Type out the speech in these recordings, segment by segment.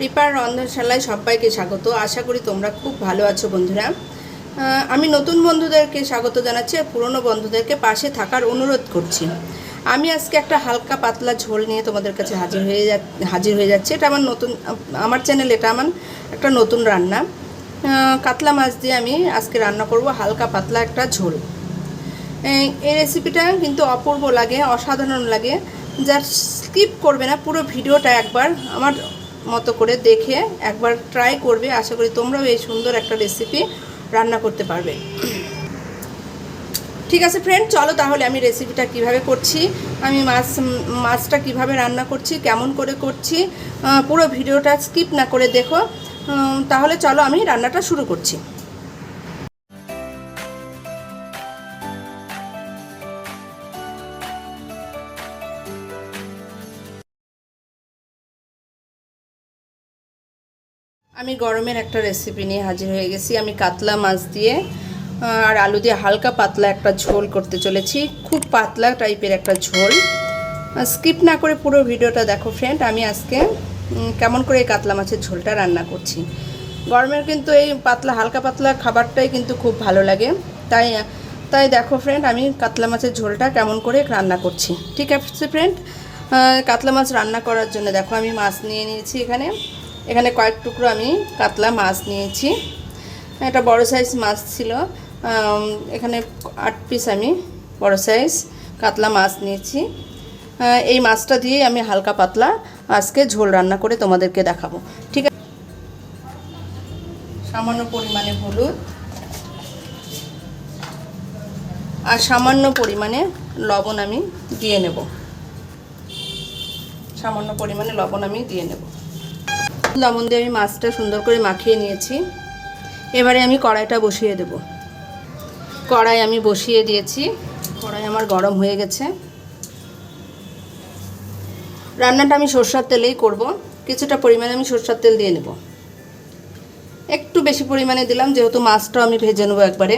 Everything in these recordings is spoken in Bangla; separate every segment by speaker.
Speaker 1: রিপার রন্ধনশালায় সবাইকে স্বাগত। আশা করি তোমরা খুব ভালো আছো বন্ধুরা। আমি নতুন বন্ধুদেরকে স্বাগত জানাচ্ছি আর পুরনো বন্ধুদেরকে পাশে থাকার অনুরোধ করছি। আমি আজকে একটা হালকা পাতলা ঝোল নিয়ে তোমাদের কাছে হাজির হয়ে যা হাজির হয়ে যাচ্ছে। এটা আমার নতুন আমার চ্যানেল এটা আমার একটা নতুন রান্না। কাতলা মাছ দিয়ে আমি আজকে রান্না করব হালকা পাতলা একটা ঝোল। এই রেসিপিটা কিন্তু অপূর্ব লাগে, অসাধারণ লাগে। যার স্কিপ করবে না, পুরো ভিডিওটা একবার আমার মতো করে দেখে একবার ট্রাই করবে। আশা করি তোমরাও এই সুন্দর একটা রেসিপি রান্না করতে পারবে। ঠিক আছে ফ্রেন্ড চলো তাহলে আমি রেসিপিটা কীভাবে করছি, আমি মাছ, মাছটা কীভাবে রান্না করছি, কেমন করে করছি পুরো ভিডিওটা স্কিপ না করে দেখো। তাহলে চলো আমি রান্নাটা শুরু করছি। আমি গরমের একটা রেসিপি নিয়ে হাজির হয়ে গেছি। আমি কাতলা মাছ দিয়ে আর আলু দিয়ে হালকা পাতলা একটা ঝোল করতে চলেছি। খুব পাতলা টাইপের একটা ঝোল। স্কিপ না করে পুরো ভিডিওটা দেখো ফ্রেন্ড আমি আজকে কেমন করে এই কাতলা মাছের ঝোলটা রান্না করছি। গরমের কিন্তু এই পাতলা, হালকা পাতলা খাবারটাই কিন্তু খুব ভালো লাগে। তাই তাই দেখো ফ্রেন্ড আমি কাতলা মাছের ঝোলটা কেমন করে রান্না করছি। ঠিক আছে ফ্রেন্ড কাতলা মাছ রান্না করার জন্য দেখো, আমি মাছ নিয়ে নিয়েছি এখানে। এখানে কয়েক টুকরো আমি কাতলা মাছ নিয়েছি। একটা বড় সাইজ মাছ ছিল। এখানে আট পিস আমি বড় সাইজ কাতলা মাছ নিয়েছি। এই মাছটা দিয়ে আমি হালকা পাতলা আজকে ঝোল রান্না করে তোমাদেরকে দেখাবো। ঠিক আছে? সামান্য পরিমাণে হলুদ আর সামান্য পরিমাণে লবণ আমি দিয়ে নেব। সামান্য পরিমাণে লবণ আমি দিয়ে নেব। লবণ দিয়ে আমি মাছটা সুন্দর করে মাখিয়ে নিয়েছি। এবারে আমি কড়াইটা বসিয়ে দেব। কড়াই আমি বসিয়ে দিয়েছি। কড়াই আমার গরম হয়ে গেছে। রান্নাটা আমি সর্ষার তেলেই করব। কিছুটা পরিমাণে আমি সর্ষার তেল দিয়ে নেব। একটু বেশি পরিমাণে দিলাম, যেহেতু মাছটাও আমি ভেজে নেব একবারে।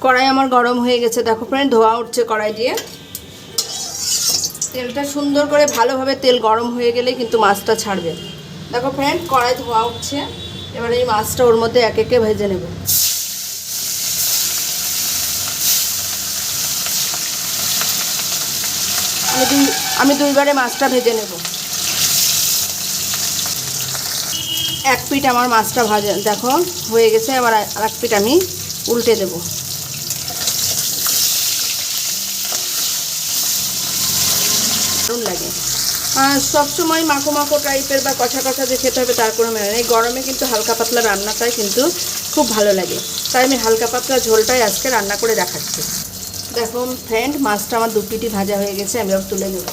Speaker 1: কড়াই আমার গরম হয়ে গেছে। দেখো ফ্রেন্ড ধোয়া উঠছে কড়াই দিয়ে। তেলটা সুন্দর করে ভালোভাবে তেল গরম হয়ে গেলে কিন্তু মাছটা ছাড়বে। দেখো ফ্রেন্ড কড়াই ধোয়া উঠছে এবার এই মাছটা ওর মধ্যে এক একে ভেজে নেব। আমি দুই, আমি দুইবারে মাছটা ভেজে নেব। এক পিঠ আমার মাছটা ভাজা, দেখো, হয়ে গেছে। এবার আর এক পিঠ আমি উল্টে দেবো দারুণ লাগে আর সবসময় মাখো মাখো টাইপের বা কষা কষা যে খেতে হবে তার কোনো মানে নেই। গরমে কিন্তু হালকা পাতলা রান্নাটাই কিন্তু খুব ভালো লাগে। তাই আমি হালকা পাতলা ঝোলটাই আজকে রান্না করে দেখাচ্ছি। দেখো ফ্রেন্ড মাছটা আমার দু পিটি ভাজা হয়ে গেছে, আমি আবার তুলে নেব।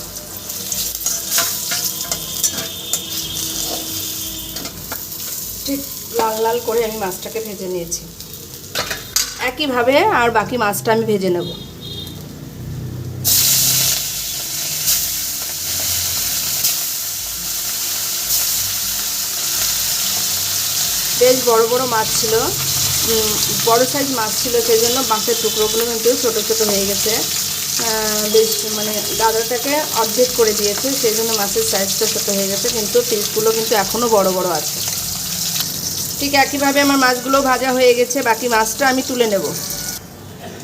Speaker 1: ঠিক লাল লাল করে আমি মাছটাকে ভেজে নিয়েছি। একইভাবে আর বাকি মাছটা আমি ভেজে নেব। বেশ বড় বড় মাছ ছিল। বড় সাইজ মাছ ছিল সেই জন্য মাছের টুকরোগুলো কিন্তু ছোটো ছোটো হয়ে গেছে। বেশ মানে দাদাটাকে অর্ধেক করে দিয়েছে সেই জন্য মাছের সাইজটা ছোটো হয়ে গেছে, কিন্তু পিসগুলো কিন্তু এখনও বড় বড় আছে। ঠিক একইভাবে আমার মাছগুলো ভাজা হয়ে গেছে, বাকি মাছটা আমি তুলে নেব।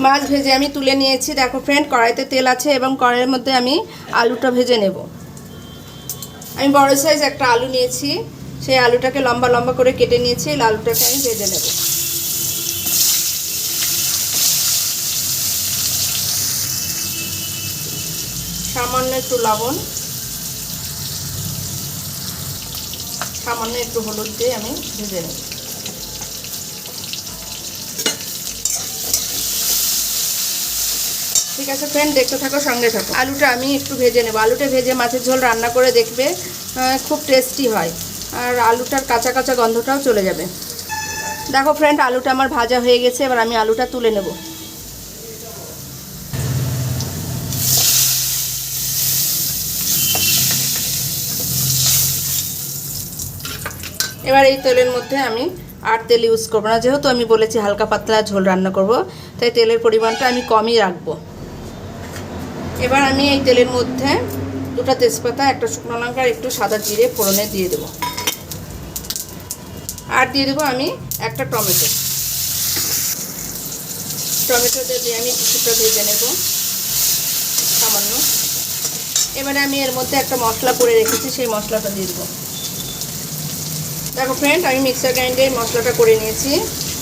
Speaker 1: মাছ ভেজে আমি তুলে নিয়েছি। দেখো ফ্রেন্ড কড়াইতে তেল আছে এবং কড়াইয়ের মধ্যে আমি আলুটা ভেজে নেব। আমি বড় সাইজ একটা আলু নিয়েছি। সেই আলুটাকে লম্বা লম্বা করে কেটে নিয়েছি, এই আলুটাকে আমি ভেজে নেব। সামান্য একটু লবণ, সামান্য একটু হলুদ দিয়ে আমি ভেজে নেব। ঠিক আছে ফ্রেন্ড দেখতে থাকো, সঙ্গে থাকো। আলুটা আমি একটু ভেজে নেব। আলুটা ভেজে মাছের ঝোল রান্না করে দেখবে খুব টেস্টি হয়। আর আলুটার কাঁচা কাঁচা গন্ধটাও চলে যাবে। দেখো ফ্রেন্ড আলুটা আমার ভাজা হয়ে গেছে, এবার আমি আলুটা তুলে নেব। এবার এই তেলের মধ্যে আমি আর তেল ইউজ করব না, যেহেতু আমি বলেছি হালকা পাতলা ঝোল রান্না করব, তাই তেলের পরিমাণটা আমি কমই রাখব। এবার আমি এই তেলের মধ্যে দুটো তেজপাতা, একটা শুকনো লঙ্কা একটু সাদা জিরে ফোড়নে দিয়ে দেবো। আর দিয়ে দেবো আমি একটা টমেটো। টমেটো দিয়ে আমি কিছুটা ভেজে নেব, সামান্য। এবারে আমি এর মধ্যে একটা মশলা করে রেখেছি, সেই মশলাটা দিয়ে দেবো। দেখো ফ্রেন্ড আমি মিক্সার গ্রাইন্ডে মশলাটা করে নিয়েছি।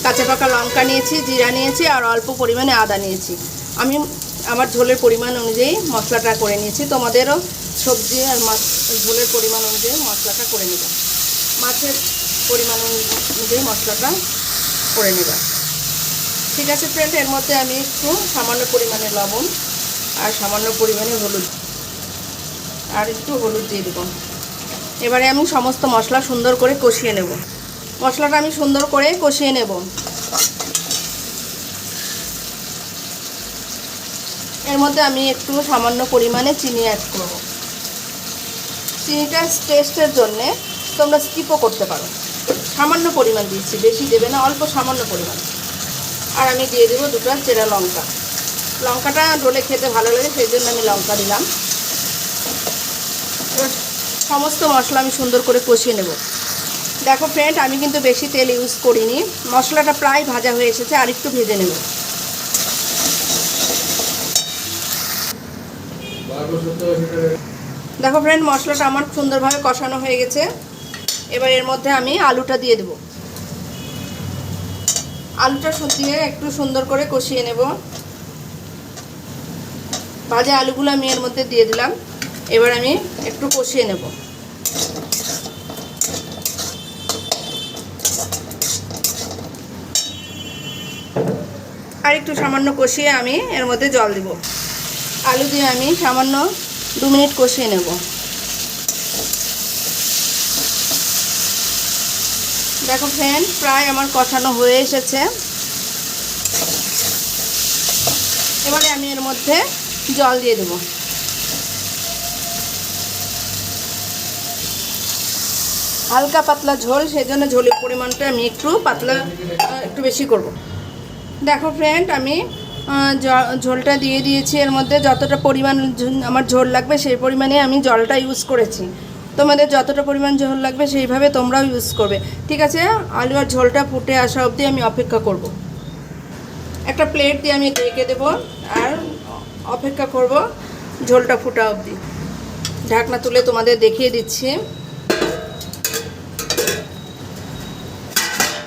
Speaker 1: কাঁচা পাকা লঙ্কা নিয়েছি, জিরা নিয়েছি, আর অল্প পরিমাণে আদা নিয়েছি। আমি আমার ঝোলের পরিমাণ অনুযায়ী মশলাটা করে নিয়েছি। তোমাদেরও সবজি আর মাছ ঝোলের পরিমাণ অনুযায়ী মশলাটা করে নেবে মাছের পরিমাণ অনুযায়ী মশলাটা করে নেবে। ঠিক আছে ফ্রেন্ড এর মধ্যে আমি একটু সামান্য পরিমাণে লবণ আর সামান্য পরিমাণে হলুদ। আর একটু হলুদ দিয়ে দেবো। এবারে আমি সমস্ত মশলা সুন্দর করে কষিয়ে নেব। মশলাটা আমি সুন্দর করে কষিয়ে নেব। এর মধ্যে আমি একটু সামান্য পরিমাণে চিনি অ্যাড করব। চিনিটা টেস্টের জন্যে তোমরা স্কিপও করতে পারো। সামান্য পরিমাণ দিচ্ছি, বেশি দেবে না, অল্প সামান্য পরিমাণ। আর আমি দিয়ে দেবো দুটো চেরা লঙ্কা। লঙ্কাটা ডোলে খেতে ভালো লাগে, সেই জন্য আমি লঙ্কা দিলাম। সমস্ত মশলা আমি সুন্দর করে কষিয়ে নেব। দেখো ফ্রেন্ড আমি কিন্তু বেশি তেল ইউজ করিনি। মশলাটা প্রায় ভাজা হয়ে এসেছে, আর একটু ভেজে নেব। দেখো ফ্রেন্ড মশলাটা আমার সুন্দরভাবে কষানো হয়ে গেছে। এবার এর মধ্যে আমি আলুটা দিয়ে দেব। আলুটা দিয়ে একটু সুন্দর করে কষিয়ে নেব। ভাজা আলুগুলো আমি এর মধ্যে দিয়ে দিলাম। এবার আমি একটু কষিয়ে নেব। আর একটু সামান্য কষিয়ে আমি এর মধ্যে জল দিব। আলু দিয়ে আমি সামান্য দু মিনিট কষিয়ে নেব। দেখো ফ্রেন্ড প্রায় আমার কষানো হয়ে এসেছে। এবারে আমি এর মধ্যে জল দিয়ে দেবো। হালকা পাতলা ঝোল সেই জন্য ঝোলের পরিমাণটা আমি একটু পাতলা একটু বেশি করব। দেখো ফ্রেন্ড আমি ঝোলটা দিয়ে দিয়েছি। এর মধ্যে যতটা পরিমাণ আমার ঝোল লাগবে, সেই পরিমাণে আমি জলটা ইউজ করেছি। তোমাদের যতটা পরিমাণ ঝোল লাগবে সেইভাবে তোমরাও ইউজ করবে। ঠিক আছে? আলু আর ঝোলটা ফুটে আসা অবধি আমি অপেক্ষা করব। একটা প্লেট দিয়ে আমি ঢেকে দেবো আর অপেক্ষা করব ঝোলটা ফুটা অবধি। ঢাকনা তুলে তোমাদের দেখিয়ে দিচ্ছি।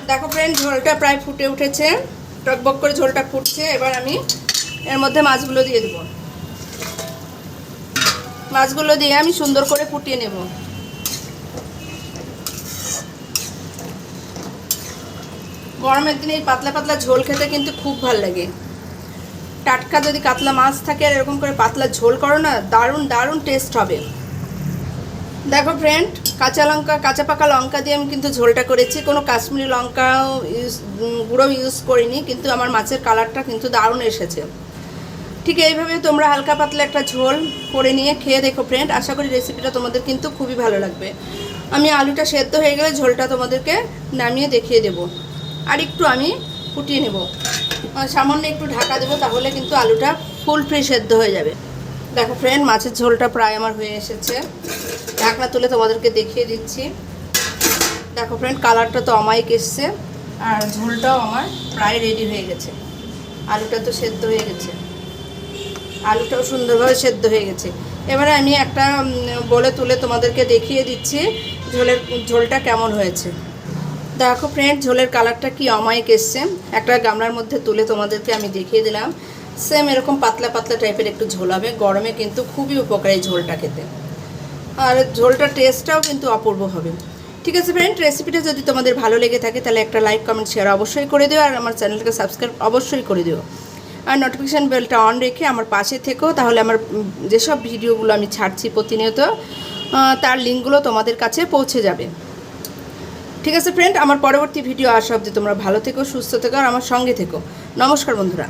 Speaker 1: দেখো ফ্রেন্ড ঝোলটা প্রায় ফুটে উঠেছে। টকবক করে ঝোলটা ফুটছে। এবার আমি এর মধ্যে মাছগুলো দিয়ে দেবো। মাছগুলো দিয়ে আমি সুন্দর করে ফুটিয়ে নেব। গরমের দিনে এই পাতলা পাতলা ঝোল খেতে কিন্তু খুব ভালো লাগে। টাটকা যদি কাতলা মাছ থাকে আর এরকম করে পাতলা ঝোল করো না, দারুণ দারুণ টেস্ট হবে। দেখো ফ্রেন্ড কাঁচা লঙ্কা, কাঁচা পাকা লঙ্কা দিয়ে আমি কিন্তু ঝোলটা করেছি। কোনো কাশ্মীরি লঙ্কাও ইউজ গুঁড়ো ইউজ করিনি, কিন্তু আমার মাছের কালারটা কিন্তু দারুণ এসেছে। ঠিক এইভাবে তোমরা হালকা পাতলা একটা ঝোল করে নিয়ে খেয়ে দেখো ফ্রেন্ড আশা করি রেসিপিটা তোমাদের কিন্তু খুবই ভালো লাগবে। আমি আলুটা সেদ্ধ হয়ে গেলে ঝোলটা তোমাদেরকে নামিয়ে দেখিয়ে দেব। আর একটু আমি ফুটিয়ে নেব। সামান্য একটু ঢাকা দেবো তাহলে কিন্তু আলুটা ফুল ফ্রি সেদ্ধ হয়ে যাবে। দেখো ফ্রেন্ড মাছের ঝোলটা প্রায় আমার হয়ে এসেছে। ঢাকনা তুলে তোমাদেরকে দেখিয়ে দিচ্ছি। দেখো ফ্রেন্ড কালারটা তো অমায়িক এসছে। আর ঝোলটাও আমার প্রায় রেডি হয়ে গেছে। আলুটা তো সেদ্ধ হয়ে গেছে। আলুটাও সুন্দরভাবে সেদ্ধ হয়ে গেছে। এবারে আমি একটা বলে তুলে তোমাদেরকে দেখিয়ে দিচ্ছি ঝোলের, ঝোলটা কেমন হয়েছে। দেখো ফ্রেন্ড ঝোলের কালারটা কি অমায়িক এসছে। একটা গামলার মধ্যে তুলে তোমাদেরকে আমি দেখিয়ে দিলাম। সেম এরকম পাতলা পাতলা টাইপের একটু ঝোল হবে। গরমে কিন্তু খুবই উপকারী ঝোলটা খেতে। আর ঝোলটার টেস্টটাও কিন্তু অপূর্ব হবে। ঠিক আছে ফ্রেন্ড রেসিপিটা যদি তোমাদের ভালো লেগে থাকে, তাহলে একটা লাইক কমেন্ট শেয়ার অবশ্যই করে দিও। আর আমার চ্যানেলকে সাবস্ক্রাইব অবশ্যই করে দিও। আর নোটিফিকেশান বেলটা অন রেখে আমার পাশে থেকেও তাহলে আমার যেসব ভিডিওগুলো আমি ছাড়ছি প্রতিনিয়ত তার লিঙ্কগুলো তোমাদের কাছে পৌঁছে যাবে। ঠিক আছে ফ্রেন্ড আমার পরবর্তী ভিডিও আসা অবধি তোমরা ভালো থেকো, সুস্থ থেকো, আর আমার সঙ্গে থেকো। নমস্কার বন্ধুরা।